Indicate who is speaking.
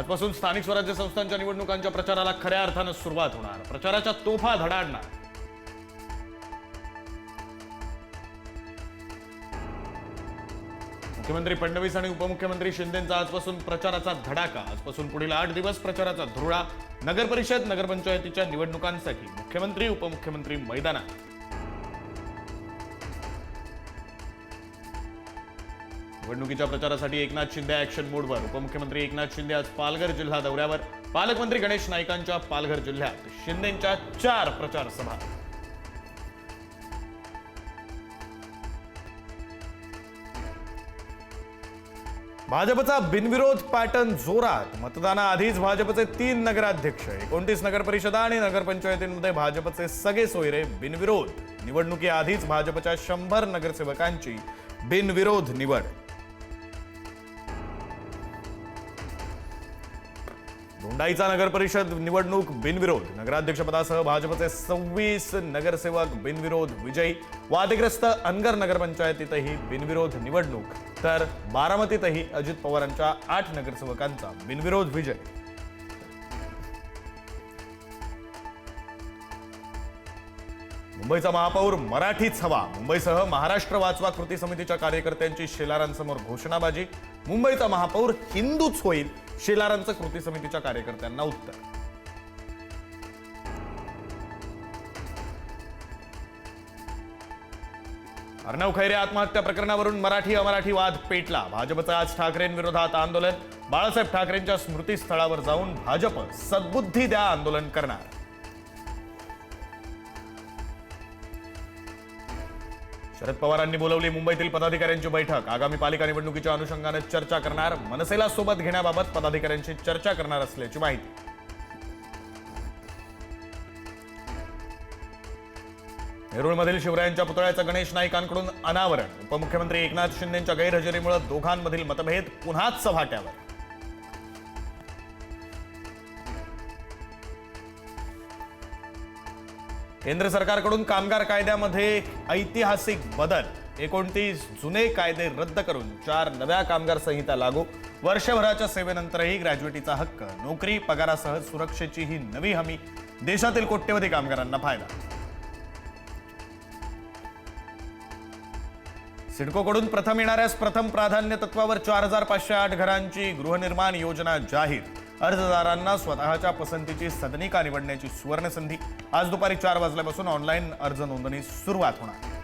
Speaker 1: आजपासून स्थानिक स्वराज्य संस्थांच्या निवडणुकांच्या प्रचाराला खऱ्या अर्थानं सुरुवात होणार. प्रचाराच्या तोफा धडाडणार. मुख्यमंत्री फडणवीस आणि उपमुख्यमंत्री शिंदेचा आजपासून प्रचाराचा धडाका. आजपासून पुढील आठ दिवस प्रचाराचा धुरळा नगरपरिषद नगरपंचायतीच्या निवडणुकांसाठी. मुख्यमंत्री उपमुख्यमंत्री मैदानात. निवडणुकीच्या प्रचारासाठी एकनाथ शिंदे ऍक्शन मोडवर उपमुख्यमंत्री एकनाथ शिंदे आज पालघर जिल्हा दौऱ्यावर. पालकमंत्री गणेश नाईकांच्या पालघर जिल्ह्यात. शिंदेच्या चार प्रचार सभा. भाजपचा बिनविरोध पॅटर्न जोरात. मतदानाआधीच भाजपचे तीन नगराध्यक्ष एकोणतीस नगर परिषदा आणि नगरपंचायतींमध्ये भाजपचे सगळे सोयरे बिनविरोध. निवडणुकीआधीच भाजपच्या शंभर नगरसेवकांची बिनविरोध निवड. दोंडाईचा नगर परिषद निवडणूक बिनविरोध. नगराध्यक्षपदासह भाजपचे सव्वीस नगरसेवक बिनविरोध विजयी. वादग्रस्त अनगर नगरपंचायतीतही बिनविरोध निवडणूक. तर बारामतीतही अजित पवारांच्या आठ नगरसेवकांचा बिनविरोध विजय. मुंबईचा महापौर मराठीच हवा मुंबईसह महाराष्ट्र वाचवा कृती समितीच्या कार्यकर्त्यांची शेलारांसमोर घोषणाबाजी. मुंबईचा महापौर हिंदूच होईल शेलारांचं कृती समितीच्या कार्यकर्त्यांना उत्तर. अर्णव खैरे आत्महत्या प्रकरणावरून मराठी अमराठी वाद पेटला. भाजपचं आज ठाकरेंविरोधात आंदोलन. बाळासाहेब ठाकरेंच्या स्मृतीस्थळावर जाऊन भाजप सद्बुद्धी द्या आंदोलन करणार. शरद पवारांनी बोलवली मुंबईतील पदाधिकाऱ्यांची बैठक. आगामी पालिका निवडणुकीच्या अनुषंगाने चर्चा करणार मनसेला सोबत घेण्याबाबत पदाधिकाऱ्यांशी चर्चा करणार असल्याची माहिती. नेरुळमधील शिवरायांच्या पुतळ्याचं गणेश नाईकांकडून अनावरण. उपमुख्यमंत्री एकनाथ शिंदेच्या गैरहजेरीमुळे दोघांमधील मतभेद पुन्हाच सभाट्यावर. केंद्र सरकारकडून कामगार कायद्यामध्ये ऐतिहासिक बदल एकोणतीस जुने कायदे रद्द करून चार नव्या कामगार संहिता लागू. वर्षभराच्या सेवेनंतरही ग्रॅज्युएटीचा हक्क नोकरी पगारासह सुरक्षेची ही नवी हमी देशातील कोट्यवधी कामगारांना फायदा. सिडकोकडून प्रथम येणाऱ्यास प्रथम प्राधान्य तत्वावर चार हजार पाचशे आठ घरांची गृहनिर्माण योजना जाहीर. अर्जदारांना स्वतःच्या पसंतीची सदनिका निवडण्याची सुवर्णसंधी. आज दुपारी चार वाजल्यापासून ऑनलाईन अर्ज नोंदणी सुरुवात होणार.